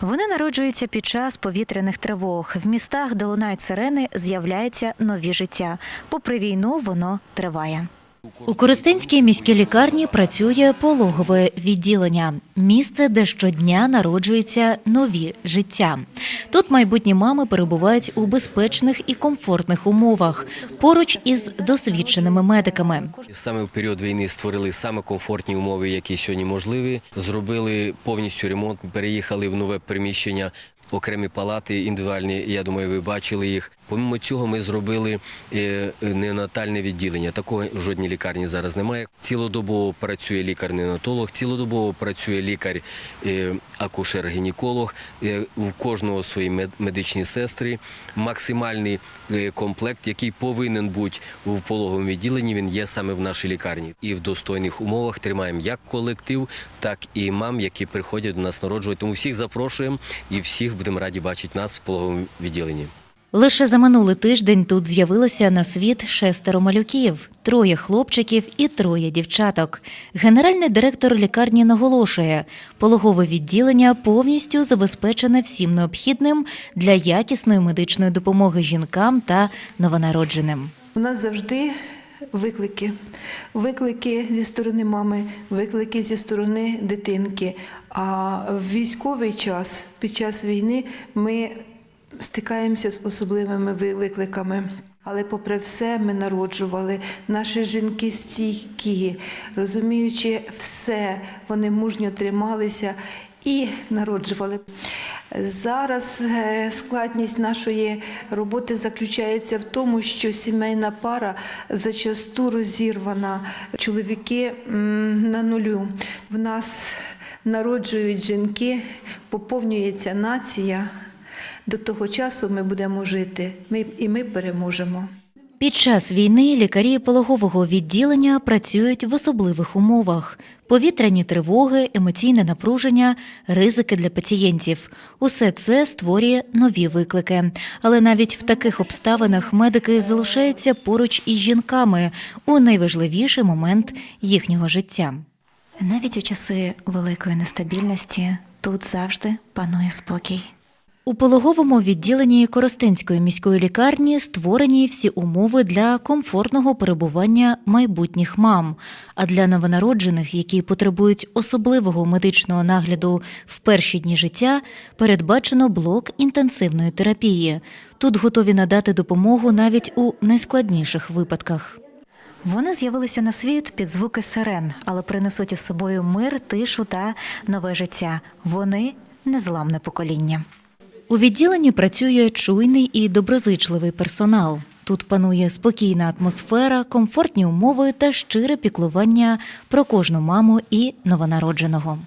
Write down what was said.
Вони народжуються під час повітряних тривог. В містах, де лунають сирени, з'являється нові життя. Попри війну, воно триває. У Коростенській міській лікарні працює пологове відділення місце, де щодня народжуються нові життя. Тут майбутні мами перебувають у безпечних і комфортних умовах поруч із досвідченими медиками. Саме в період війни створили саме комфортні умови, які сьогодні можливі. Зробили повністю ремонт, переїхали в нове приміщення. Окремі палати індивідуальні, я думаю, ви бачили їх. Помимо цього, ми зробили е, неонатальне відділення. Такого в жодній лікарні зараз немає. Цілодобово працює лікар-неонатолог, цілодобово працює лікар е. Е, В кожного свої мед- медичні сестри. Максимальний комплект, який повинен бути в пологовому відділенні, він є саме в нашій лікарні. І в достойних умовах тримаємо як колектив, так і мам, які приходять до нас народжувати. Тому всіх запрошуємо і всіх будемо раді бачити нас в пологовому відділенні. Лише за минулий тиждень тут з'явилося на світ шестеро малюків, троє хлопчиків і троє дівчаток. Генеральний директор лікарні наголошує, пологове відділення повністю забезпечене всім необхідним для якісної медичної допомоги жінкам та новонародженим. У нас завжди виклики. Виклики зі сторони мами, виклики зі сторони дитинки. А в військовий час, під час війни, ми стикаємося з особливими викликами. Але попри все, ми народжували. Наші жінки стійкі, розуміючи все, вони мужньо трималися і народжували. Зараз е, складність нашої роботи заключається в тому, що сімейна пара зачасту розірвана. Чоловіки на нулю. В нас народжують жінки, поповнюється нація. До того часу ми будемо жити, ми, і ми переможемо. Під час війни лікарі пологового відділення працюють в особливих умовах: повітряні тривоги, емоційне напруження, ризики для пацієнтів. Усе це створює нові виклики. Але навіть в таких обставинах медики залишаються поруч із жінками у найважливіший момент їхнього життя. Навіть у часи великої нестабільності тут завжди панує спокій. У пологовому відділенні Коростенської міської лікарні створені всі умови для комфортного перебування майбутніх мам. А для новонароджених, які потребують особливого медичного нагляду в перші дні життя, передбачено блок інтенсивної терапії. Тут готові надати допомогу навіть у найскладніших випадках. Вони з'явилися на світ під звуки сирен, але принесуть із собою мир, тишу та нове життя. Вони незламне покоління. У відділенні працює чуйний і доброзичливий персонал. Тут панує спокійна атмосфера, комфортні умови та щире піклування про кожну маму і новонародженого.